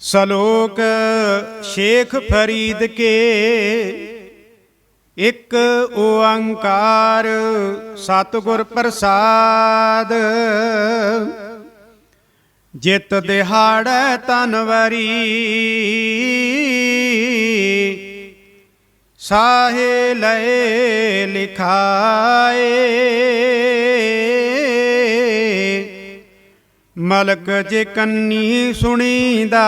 ਸਲੋਕ ਸ਼ੇਖ ਫਰੀਦ ਕੇ ਇੱਕ ਓੰਕਾਰ ਸਤਿਗੁਰ ਪ੍ਰਸਾਦ। ਜਿਤ ਦਿਹਾੜੈ ਤਨਵਰੀ ਸਾਹੇ ਲਏ ਲਿਖਾਏ। ਮਲਕ ਜੇ ਕੰਨੀ ਸੁਣੀਦਾ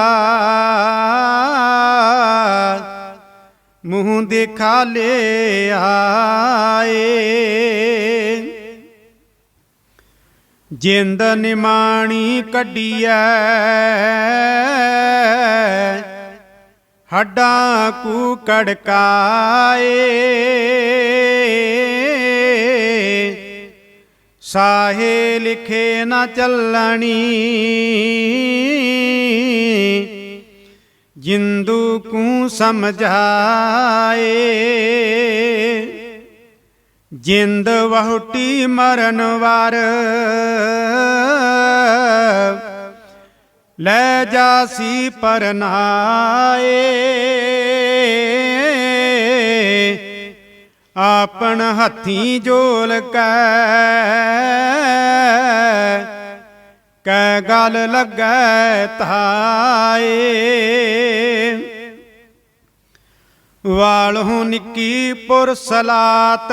ਮੂੰਹ ਦੇਖਾ ਲੈ ਆਏ ਜਿੰਦ ਨਿਮਾਣੀ ਕੱਢੀਐ ਹੱਡਾਂ ਕੂ ਕੜਕਾਏ। ਸਾਹੇ ਲਿਖੇ ਨਾ ਚੱਲਣੀ। ਜਿੰਦੂ ਕੂ ਸਮਝਾਏ। ਜਿੰਦ ਵਹੁਟੀ ਮਰਨ ਵਾਰ। ਲੈ ਜਾਸੀ ਪਰਨਾਏ। ਆਪਣ ਹੱਥੀ ਜੋਲ ਕੈ। ਕੈ ਗਲ ਲੱਗੈ ਥਾਏ ਵਾਲਹੁ ਨਿੱਕੀ ਪੁਰ ਸਲਾਤ।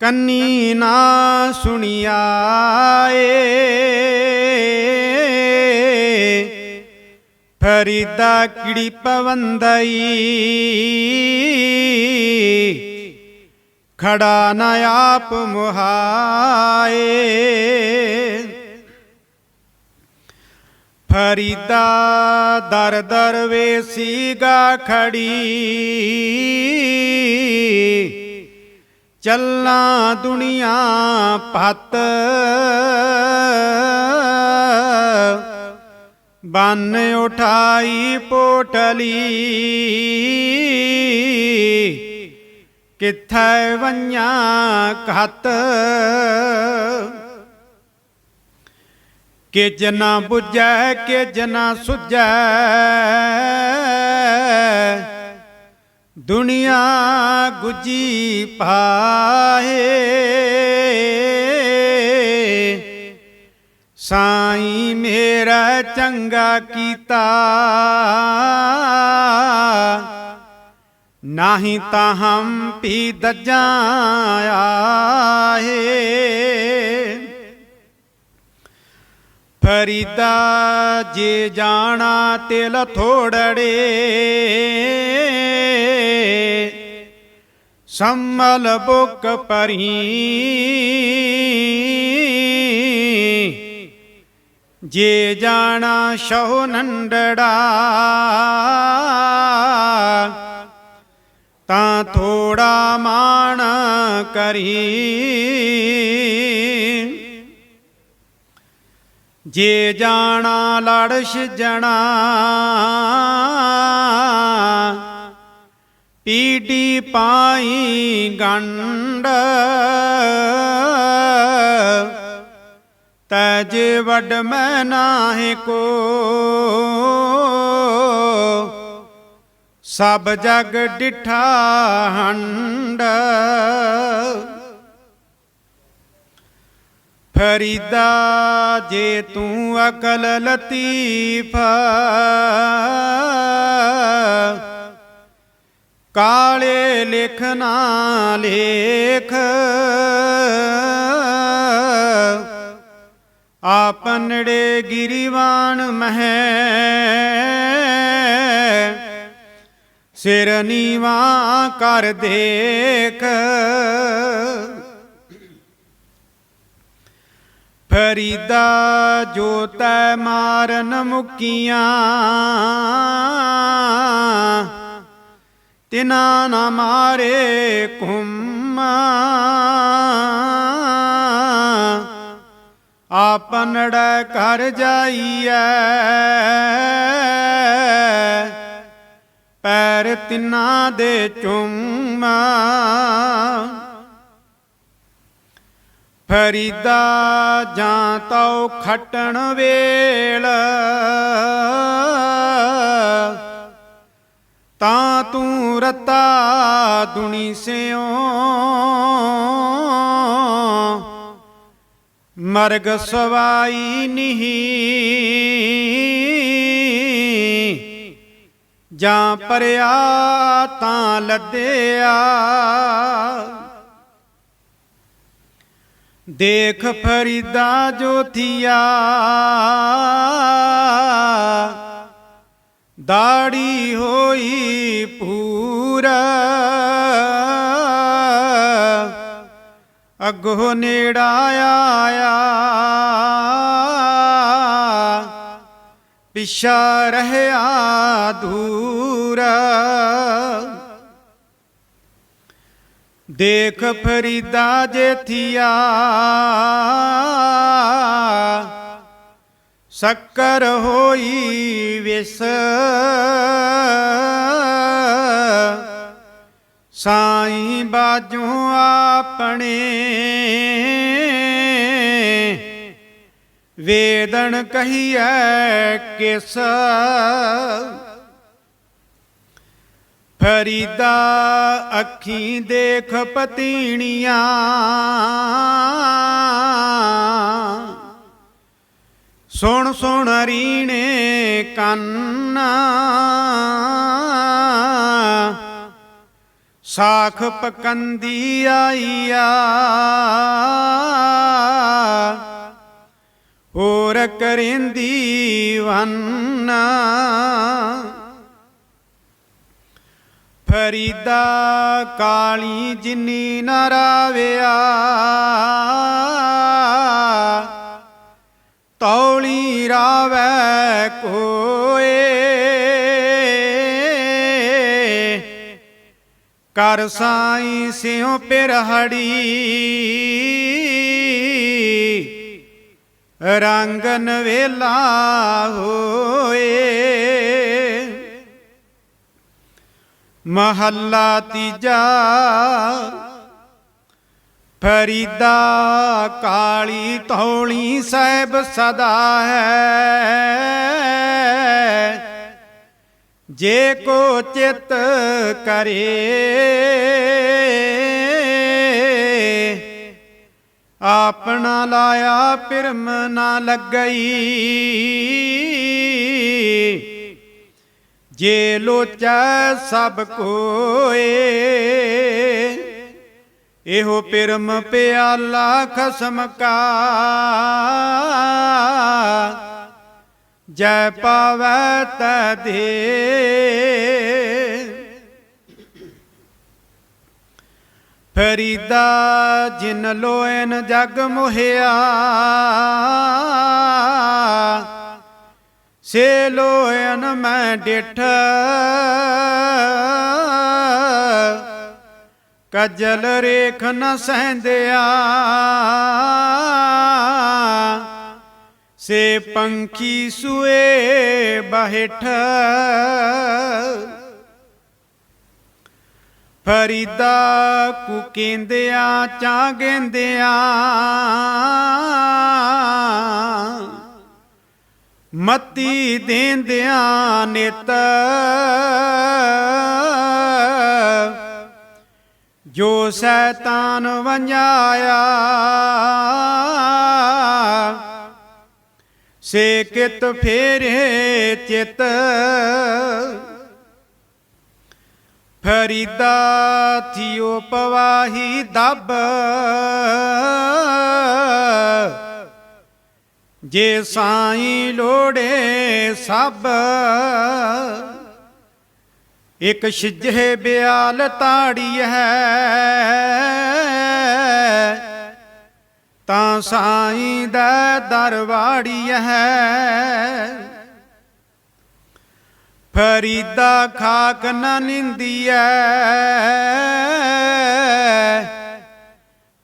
ਕੰਨੀ ਨਾ ਸੁਣਿਆਏ। ਫਰੀਦਾ ਕਿੜੀ ਪਵੰਦਈ ਖੜਾ ਨ ਆਪ ਮੁਹਾਏ ਫਰੀਦਾ ਦਰ ਦਰ ਵੇਸੀਗਾ ਖੜੀ ਚੱਲਾਂ ਦੁਨੀਆ ਪਤ ਬੰਨ ਉਠਾਈ ਪੋਟਲੀ। ਕਿੱਥੈ ਵੰਨਿਆ ਕਹਤ ਕਿ ਨਾ 부ਜੈ ਕਿ ਨਾ ਸੁਜੈ ਦੁਨੀਆ ਗੁਜੀ ਪਾਏ ਸਾਈ ਮੇਰਾ ਚੰਗਾ ਕੀਤਾ। ਨਾਹੀ ਤਾਂ ਹਮ ਵੀ ਦੱਜਾਂ ਆਏ। ਫਰੀਦਾ ਜੇ ਜਾਣਾ ਤਿਲ ਥੋੜੜੇ ਸੰਮਲ ਬੁੱਕ ਪਰੀ ਜੇ ਜਾਣਾ ਸ਼ਹੁ ਨੰਡੜਾ, ਤਾਂ ਥੋੜਾ ਮਾਣ ਕਰੀ। ਜੇ ਜਾਣਾ ਲੜ ਛਜਣਾ ਪੀੜੀ ਪਾਈ ਗੰਡ ਤਜ ਵੱਡ ਮੈਂ ਨਾਹੀ ਕੋ। ਸਭ ਜਗ ਡਿਠਾ ਹੰਡ। ਫਰੀਦਾ ਜੇ ਤੂੰ ਅਕਲ ਲਤੀਫ। ਕਾਲੇ ਲਿਖਣਾ ਲੇਖ। ਆਪਨੜੇ ਗਿਰੀਵਾਨ ਮਹਿ। ਸਿਰ ਨੀਵਾ ਕਰ ਦੇਖ। ਫਰੀਦਾ ਜੋ ਤੈ ਮਾਰਨ ਮੁਕੀਆਂ। ਤਿਨਾ ਨਾ ਮਾਰੇ ਕੁੰਮ ਆਪਨੜੈ ਘਰ ਜਾਈਐ। ਪੈਰ ਤਿਨਾ ਦੇ ਚੁੰਮਾ। ਫਰੀਦਾ ਜਾਂ ਤਉ ਖਟਣ ਵੇਲ। ਤਾਂ ਤੂੰ ਰਤਾ ਦੁਨੀ ਸਿਓ ਮਰਗ ਸਵਾਈ ਨਹੀਂ ਜਾਂ ਪਰਿਆ ਤਾਂ ਲੱਦਿਆ। ਦੇਖ ਫਰੀਦਾ ਜੋਥੀਆ। ਦਾੜੀ ਹੋਈ ਪੂਰਾ ਅੱਗੋ ਨੇੜਾ ਆਇਆ। ਪਿਛਾ ਰਹਿਆ ਦੂਰ। ਦੇਖ ਫਰੀਦਾ ਜੇਥੀਆ ਸ਼ੱਕਰ ਹੋਈ ਵਿਸ। ਸਾਈਂ ਬਾਜੂ ਆਪਣੇ ਵੇਦਨ ਕਹੀਐ ਕਿਸ? ਫਰੀਦਾ ਅੱਖੀਂ ਦੇਖ ਪਤੀਣੀਆਂ। ਸੁਣ ਸੁਣ ਰੀਣੇ ਕੰਨ। ਸਾਖ ਪਕੰਦੀ ਆਈਆ। ਹੋਰ ਕਰਿੰਦੀ ਵੰਨ। ਫਰੀਦਾ ਕਾਲੀ ਜਿਨੀ ਨਾ ਰਾਵਿਆ। ਤੌਲੀ ਰਾਵੈ ਕੋਏ। ਕਰ ਸਾਈ ਸਿਉ ਪਿਰਹੜੀ। ਰੰਗਨ ਵੇਲਾ ਹੋਏ। ਮਹੱਲਾ ਤੀਜਾ ਫਰੀਦਾ ਕਾਲੀ ਤੌਲੀ ਸਾਹਿਬ ਸਦਾ ਹੈ। ਜੇ ਕੋ ਚਿਤ ਕਰੇ, ਆਪਣਾ ਲਾਇਆ ਪਿਰਮ ਨਾ ਲੱਗਈ। ਜੇ ਲੋਚੈ ਸਭ ਕੋਏ, ਇਹੋ ਪਿਰਮ ਪਿਆਲਾ ਖਸਮ ਕਾ। ਜੈ ਪਾਵੈ ਤੈ ਦੇ ਫਰੀਦਾ ਜਿਨ ਲੋਇਨ ਜਗ ਮੁਹਿਆ, ਸੇ ਲੋਇਨ ਮੈਂ ਡਿਠ। ਕਜਲ ਰੇਖ ਨ ਸਹਿੰਦਿਆ ਸੇ ਪੰਖੀ ਸੂਏ ਬਹਿਠ। ਫਰੀਦਾ ਕੁ ਕੇਂਦਿਆਂ ਚਾ ਗੇਂਦਿਆਂ। ਮਤੀ ਦੇਂਦਿਆਂ ਨਿਤ। ਜੋ ਸੈਤਾਨ ਵੰਜਾਇਆ। ਸੇ ਕਿਤ ਫੇਰੇ ਚਿਤ। ਫਰੀਦਾ ਥਿਓ ਪਵਾਹੀ ਦਬ। ਜੇ ਸਾਈਂ ਲੋੜੇ ਸਭ। ਇਕ ਛਿਜੇ ਬਿਆਲ ਤਾੜੀ ਹੈ। ਤਾਂ ਸਾਈਂ ਦਾ ਦਰਵਾੜੀ ਹੈ। ਫਰੀਦਾ ਖਾਕ ਨ ਨਿੰਦੀਐ।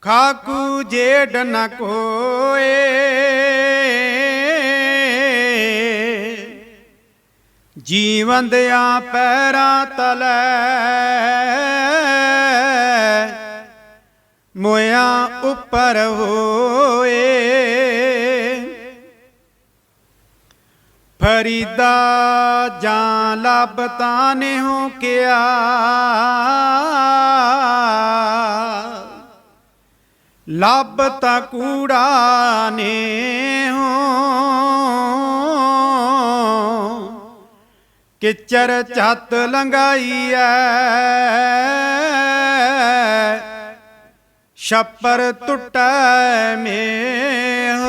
ਖਾਕੂ ਜੇੜ ਨ ਕੋਏ। ਜੀਵਨ ਦਿਆਂ ਪੈਰਾਂ ਤਲੇ। ਉੱਪਰ ਹੋਏ। ਫਰੀਦਾ ਜਾਂ ਲੱਭ ਤਾਨੇ ਹੋ ਕਿਆ। ਲੱਭ ਤਾ ਕੂੜਾ ਨੇ ਹੋ ਕਿਚਰ ਛੱਤ ਲੰਗਾਈ ਐ। ਛੱਪਰ ਟੁੱਟੈ ਮੇਹ।